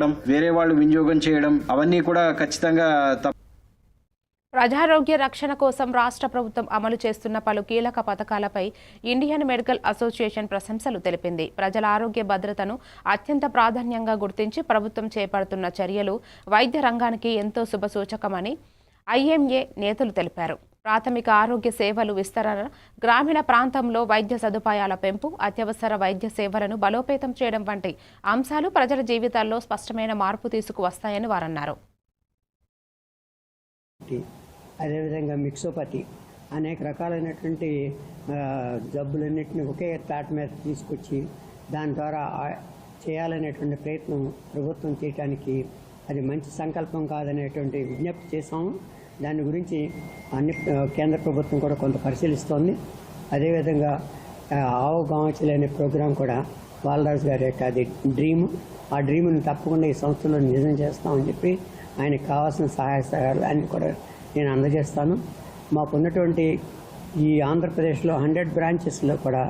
ఇవ్వడం వేరే వాళ్ళు వినియోగం చేయడం అవన్నీ కూడా ఖచ్చితంగా ప్రజారోగ్య రక్షణ కోసం రాష్ట్ర ప్రభుత్వం అమలు చేస్తున్న పలు కీలక పథకాలపై ఇండియన్ మెడికల్ అసోసియేషన్ ప్రశంసలు తెలిపింది. ప్రజల ఆరోగ్య భద్రతను అత్యంత ప్రాధాన్యంగా గుర్తించి ప్రభుత్వం చేపడుతున్న చర్యలు వైద్య రంగానికి ఎంతో శుభసూచకమని ఐఎంఏ నేతలు తెలిపారు. ప్రాథమిక ఆరోగ్య సేవలు విస్తరణ గ్రామీణ ప్రాంతంలో వైద్య సదుపాయాల పెంపు అత్యవసర వైద్య సేవలను బలోపేతం చేయడం వంటి అంశాలు ప్రజల జీవితాల్లో స్పష్టమైన మార్పు తీసుకువస్తాయని వారన్నారు. అదేవిధంగా మిక్సోపతి అనేక రకాలైనటువంటి జబ్బులన్నింటినీ ఒకే తాటి మీద తీసుకొచ్చి దాని ద్వారా చేయాలనేటువంటి ప్రయత్నం ప్రభుత్వం చేయడానికి అది మంచి సంకల్పం కాదనేటువంటి విజ్ఞప్తి చేశాము. దాని గురించి అన్ని కేంద్ర ప్రభుత్వం కూడా కొంత పరిశీలిస్తోంది. అదేవిధంగా ఆవు గాంచలు అనే ప్రోగ్రాం కూడా బాలరాజు గారి యొక్క అది డ్రీమ్. ఆ డ్రీమ్ని తప్పకుండా ఈ సంస్థలో నిజం చేస్తామని చెప్పి ఆయనకు కావాల్సిన సహాయ సహాయాలు అన్ని కూడా నేను అందజేస్తాను. మాకున్నటువంటి ఈ ఆంధ్రప్రదేశ్లో హండ్రెడ్ బ్రాంచెస్లో కూడా